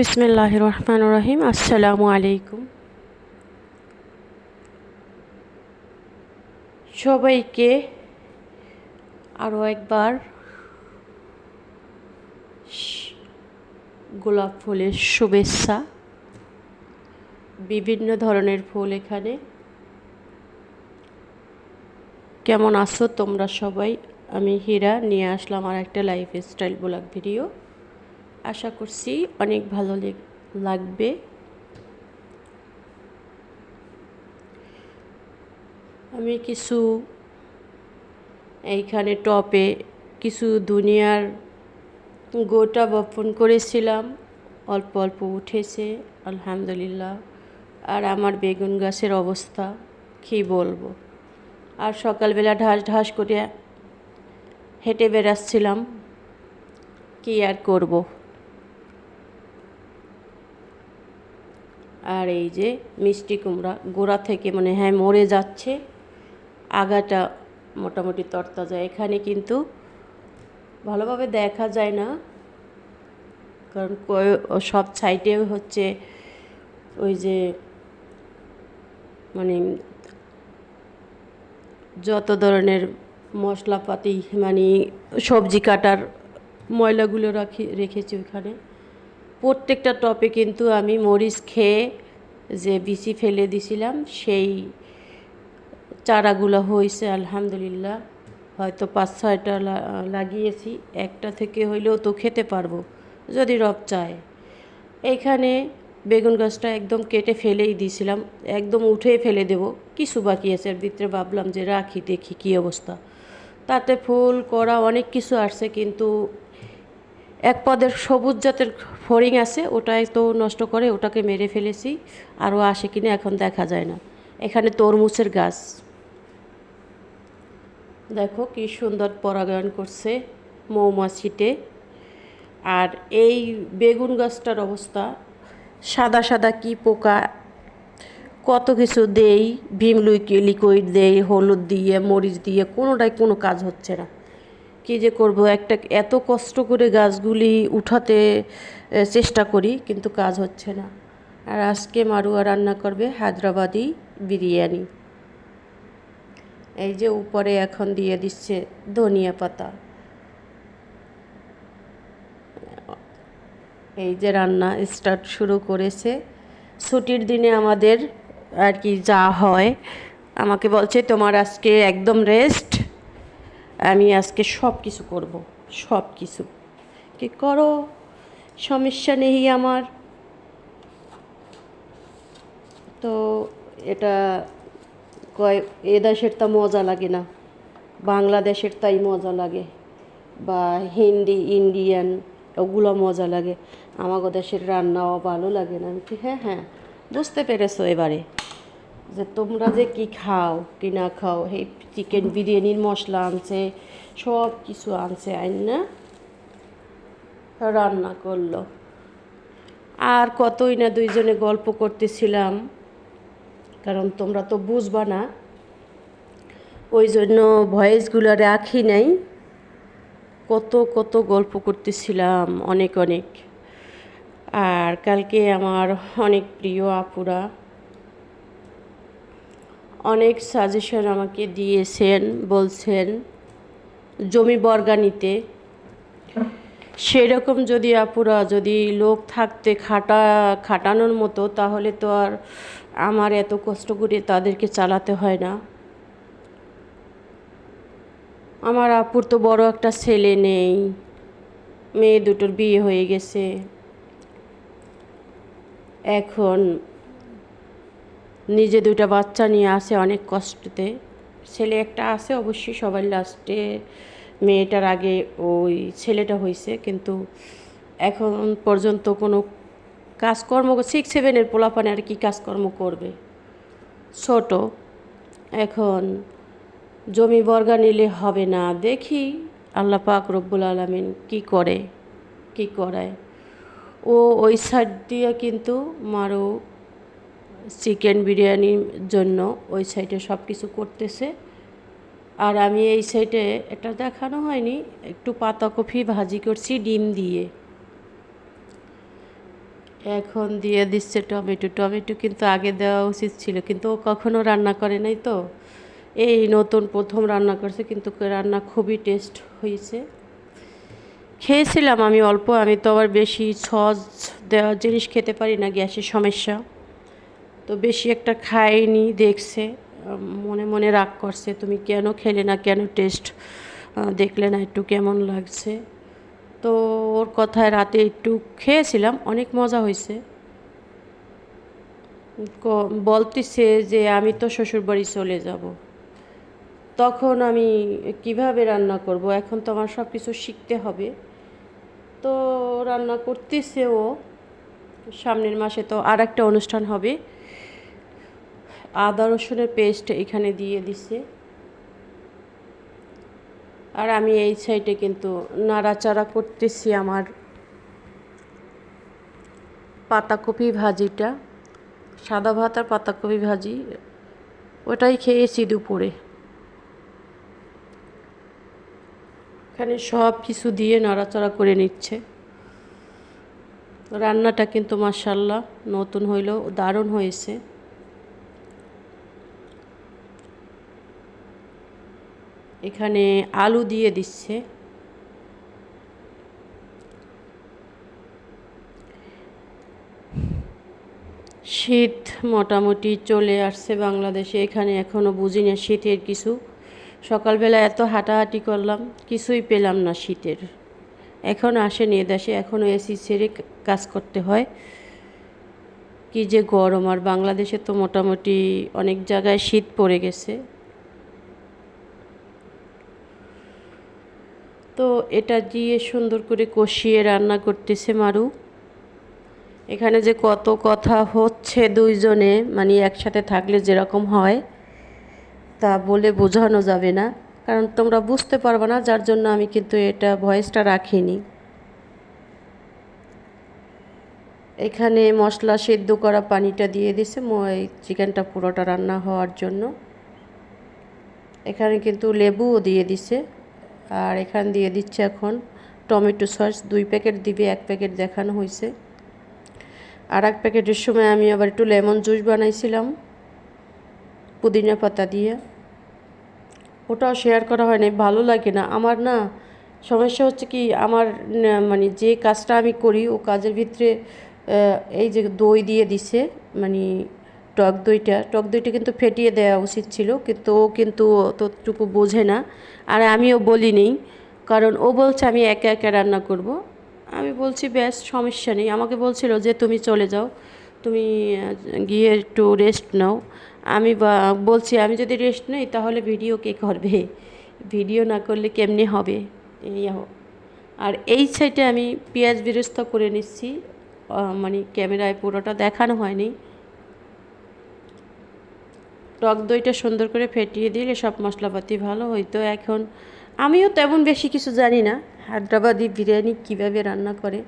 বিসমিল্লাহ রহমান রহিম আসসালামু আলাইকুম। সবাইকে আরও একবার গোলাপ ফুলের শুভেচ্ছা। বিভিন্ন ধরনের ফুল এখানে। কেমন আছো তোমরা সবাই? আমি হীরা, নিয়ে আসলাম আর একটা লাইফ স্টাইল ব্লগ ভিডিও আশা করছি অনেক ভালো লেগ- লাগবে। আমি কিছু এইখানে টপে কিছু দুনিয়ার গোটা বপন করেছিলাম। অল্প অল্প উঠেছে, আলহামদুলিল্লাহ। আর আমার বেগুন গাছের অবস্থা, কী বলব? আর সকালবেলা ঢাস ঢাস করে হেঁটে বেড়াচ্ছিলাম। কী আর করব? আর এই যে মিষ্টি কুমড়া, গোড়া থেকে মানে হ্যাঁ মরে যাচ্ছে। আগাটা মোটামুটি তরতাজা। এখানে কিন্তু ভালোভাবে দেখা যায় না, কারণ সব সাইডে হচ্ছে ওই যে মানে যত ধরনের মশলাপাতি মানে সবজি কাটার ময়লাগুলো রাখি, রেখেছি ওখানে প্রত্যেকটা টপে কিন্তু আমি মরিচ খেয়ে যে বিচি ফেলে দিছিলাম, সেই চারাগুলো হয়েছে আলহামদুলিল্লাহ। হয়তো পাঁচ ছয়টা লাগিয়েছি, একটা থেকে হইলেও তো খেতে পারব, যদি রব চায়। এইখানে বেগুন গাছটা একদম কেটে ফেলেই দিয়েছিলাম একদম উঠে ফেলে দেব, কিছু বাকি আছে, এর ভিতরে ভাবলাম যে রাখি, দেখি কী অবস্থা। তাতে ফুল করা অনেক কিছু আসছে, কিন্তু এক পদের সবুজ জাতের ফড়িং আছে, ওটাই তো নষ্ট করে ওটাকে মেরে ফেলেছি, আরও আসে কিনা এখন দেখা যায় না। এখানে তরমুজের গাছ। দেখো কি সুন্দর পরাগায়ন করছে মৌমাছিতে। আর এই বেগুন গাছটার অবস্থা, সাদা সাদা কি পোকা, কত কিছু দেই, ভীম লিকুইড দেই, হলুদ দিয়ে, মরিচ দিয়ে, কোনোটাই কোনো কাজ হচ্ছে না। কী যে করব? একটা এত কষ্ট করে গাছগুলি উঠাতে চেষ্টা করি, কিন্তু কাজ হচ্ছে না। আর আজকে মারুয়া রান্না করবে হায়দ্রাবাদি বিরিয়ানি। এই যে উপরে এখন দিয়ে দিচ্ছে ধনিয়া পাতা। এই যে রান্না স্টার্ট শুরু করেছে। ছুটির দিনে আমাদের আর কি যা হয়, আমাকে বলছে তোমার আজকে একদম রেস্ট আমি আজকে সব কিছু করব সব কিছু কি করো? সমস্যা নেই আমার। তো এটা কয়, এ দেশের তা মজা লাগে না। বাংলাদেশের তাই মজা লাগে। বা হিন্দি, ইন্ডিয়ান, ওগুলো মজা লাগে। আমাদের দেশের রান্নাও ভালো লাগে না। আমি হ্যাঁ হ্যাঁ বুঝতে পেরেছ এবারে। যে তোমরা যে কি খাও, কি না খাও এই চিকেন বিরিয়ানির মশলা আনছে, সব কিছু আনছে আইন না রান্না করল। আর কতই না দুইজনে গল্প করতেছিলাম, কারণ তোমরা তো বুঝবা না, ওই জন্য ভয়েসগুলো রাখি নাই। কত কত গল্প করতেছিলাম, অনেক অনেক। আর কালকে আমার অনেক প্রিয় আপুরা অনেক সাজেশন আমাকে দিয়েছেন, বলছেন, জমি বর্গা নিতে। সেরকম যদি আপুরা, যদি লোক থাকতে খাটা, খাটানোর মতো, তাহলে তো আর আমার এত কষ্ট করে তাদেরকে চালাতে হয় না। আমার আপুর তো বড় একটা ছেলে নেই, মেয়ে দুটোর বিয়ে হয়ে গেছে। এখন নিজে দুইটা বাচ্চা নিয়ে আসে অনেক কষ্টতে। ছেলে একটা আছে অবশ্যই সবার লাস্টে মেয়েটার আগে ওই ছেলেটা হয়েছে কিন্তু এখন পর্যন্ত কোনো কাজকর্ম সিক্স সেভেনের পোলাপানে আর কি কাজকর্ম করবে। ছোট। এখন জমি বর্গা নিলে হবে না। দেখি আল্লাহ পাক রব্বুল আলমিন কী করে, কী করায়। ও ওই সাইড দিয়ে কিন্তু মারো চিকেন বিরিয়ানির জন্য ওই সাইডে সব কিছু করতেছে। আর আমি এই সাইডে এটা দেখানো হয়নি, একটু পাতাকপি ভাজি করছি ডিম দিয়ে। এখন দিয়ে দিচ্ছে টমেটো। টমেটো কিন্তু আগে দেওয়া উচিত ছিল, কিন্তু ও কখনো রান্না করে নাই তো। এই নতুন প্রথম রান্না করছে, কিন্তু রান্না খুবই টেস্ট হয়েছে। খেয়েছিলাম আমি অল্প, আমি তো আবার বেশি সস দেওয়া জিনিস খেতে পারি না, গ্যাসের সমস্যা। তো বেশি একটা খাইনি দেখছে মনে মনে রাগ করছে, তুমি কেন খেলে না? কেন টেস্ট দেখলে না একটু কেমন লাগছে? তো ওর কথায় রাতে একটু খেয়েছিলাম, অনেক মজা হয়েছে। বলতেছে যে, আমি তো শ্বশুরবাড়ি চলে যাব। তখন আমি, কীভাবে রান্না করব? এখন তো আমার সব কিছু শিখতে হবে। তো রান্না করতেছে ও। সামনের মাসে তো আর একটা অনুষ্ঠান হবে। আদা রসুনের পেস্ট এখানে দিয়ে দিছে। আর আমি এই সাইডে কিন্তু নাড়াচাড়া করতেছি আমার পাতাকপি ভাজিটা। সাদা ভাত আর পাতাকপি ভাজি, ওটাই খেয়েছি দুপুরে। এখানে সব কিছু দিয়ে নাড়াচাড়া করে নিচ্ছে। রান্নাটা কিন্তু মাসাল্লাহ নতুন হইলেও দারুণ হয়েছে। এখানে আলু দিয়ে দিচ্ছে। শীত মোটামুটি চলে আসছে বাংলাদেশে, এখানে এখনও বুঝি না শীতের কিছু। সকালবেলা এত হাঁটাহাঁটি করলাম, কিছুই পেলাম না শীতের। এখন আসেনি এদেশে এখনও এসি ছেড়ে কাজ করতে হয়। কি যে গরম, আর বাংলাদেশে তো মোটামুটি অনেক জায়গায় শীত পড়ে গেছে। তো এটা দিয়ে সুন্দর করে কষিয়ে রান্না করতেছে মারু। এখানে যে কত কথা হচ্ছে দুইজনে মানে একসাথে থাকলে যেরকম হয়, তা বলে বোঝানো যাবে না। কারণ তোমরা বুঝতে পারবে না, যার জন্য আমি কিন্তু এটা ভয়েসটা রাখিনি। এখানে মশলা সেদ্ধ করা পানিটা দিয়ে দিছে এই চিকেনটা পুরোটা রান্না হওয়ার জন্য। এখানে কিন্তু লেবুও দিয়ে দিছে। আর এখান দিয়ে দিচ্ছে এখন টমেটো সস। দুই প্যাকেট দিবে, এক প্যাকেট দেখানো হয়েছে আর এক প্যাকেটের সময় আমি আবার একটু লেমন জুস বানাইছিলাম, পুদিনা পাতা দিয়ে। ওটাও শেয়ার করা হয়নি ভালো লাগে না। আমার না সমস্যা হচ্ছে কি, আমার মানে যে কাজটা আমি করি, ও কাজের ভিতরে এই যে দই দিয়ে দিছে মানে টক দইটা টক দইটা কিন্তু ফেটিয়ে দেওয়া উচিত ছিল, কিন্তু ও কিন্তু ততটুকু বোঝে না। আর আমিও বলি নেই কারণ ও বলছে আমি একা একা রান্না করব। আমি বলছি, ব্যাস, সমস্যা নেই। আমাকে বলছিল যে, তুমি চলে যাও, তুমি গিয়ে একটু রেস্ট নাও। আমি বলছি, আমি যদি রেস্ট নেই, তাহলে ভিডিও কে করবে? ভিডিও না করলে কেমনি হবে? এই হো- আর এই সাইডে আমি পেঁয়াজ বেরেস্তা করে নিচ্ছি। মানে ক্যামেরায় পুরোটা দেখানো হয়নি। টক দইটা সুন্দর করে ফেটিয়ে দিলে সব মশলাপাতি ভালো হইতো এখন। আমিও তেমন বেশি কিছু জানি না, হায়দ্রাবাদি বিরিয়ানি কীভাবে রান্না করে।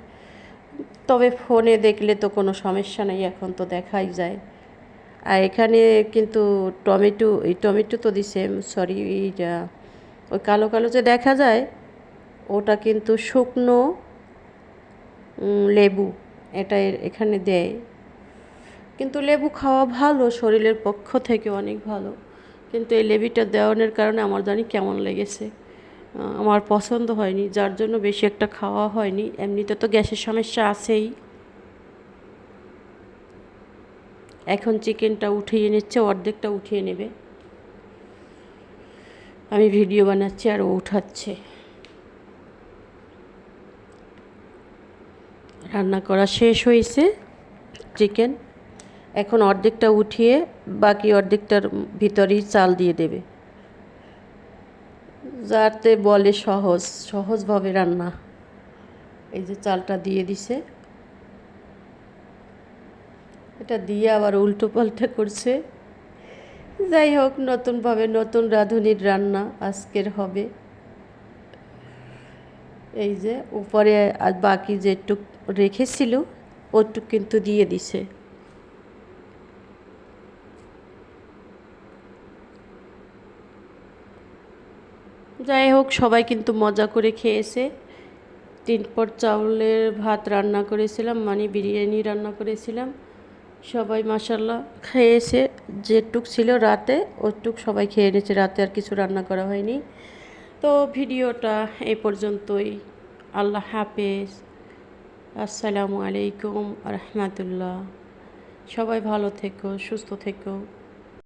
তবে ফোনে দেখলে তো কোনো সমস্যা নেই, এখন তো দেখাই যায়। আর এখানে কিন্তু টমেটো, এই টমেটো তো দিছে সরি এইটা, ওই কালো কালো যে দেখা যায়, ওটা কিন্তু শুকনো লেবু, এটা এখানে দেয়। কিন্তু লেবু খাওয়া ভালো, শরীরের পক্ষ থেকে অনেক ভালো। কিন্তু এই লেবিটা দেওয়ানোর কারণে আমার জানি কেমন লেগেছে। আমার পছন্দ হয়নি, যার জন্য বেশি একটা খাওয়া হয়নি। এমনিতে তো গ্যাসের সমস্যা আছেই। এখন চিকেনটা উঠিয়ে নিচ্ছে, অর্ধেকটা উঠিয়ে নেবে। আমি ভিডিও বানাচ্ছি আর ও উঠাচ্ছে। রান্না করা শেষ হয়েছে, চিকেন। এখন অর্ধেকটা উঠিয়ে বাকি অর্ধেকটার ভিতরেই চাল দিয়ে দেবে। যাতে বলে সহজ, সহজভাবে রান্না। এই যে চালটা দিয়ে দিছে। এটা দিয়ে আবার উল্টো পাল্টা করছে। যাই হোক, নতুনভাবে নতুন রাঁধুনির রান্না আজকের হবে। এই যে উপরে আর বাকি যেটুক রেখেছিল, ওটুক কিন্তু দিয়ে দিছে। যাই হোক সবাই কিন্তু মজা করে খেয়েছে। তিন পর চাউলের ভাত রান্না করেছিলাম মানে বিরিয়ানি রান্না করেছিলাম। সবাই মাসাল্লাহ খেয়েছে, যেটুক ছিল রাতে, ওটুক সবাই খেয়ে নিয়েছে। রাতে আর কিছু রান্না করা হয়নি। তো ভিডিওটা এই পর্যন্তই। আল্লাহ হাফেজ। আসসালামু আলাইকুম রহমতুল্লাহ সবাই ভালো থেকো, সুস্থ থেকো।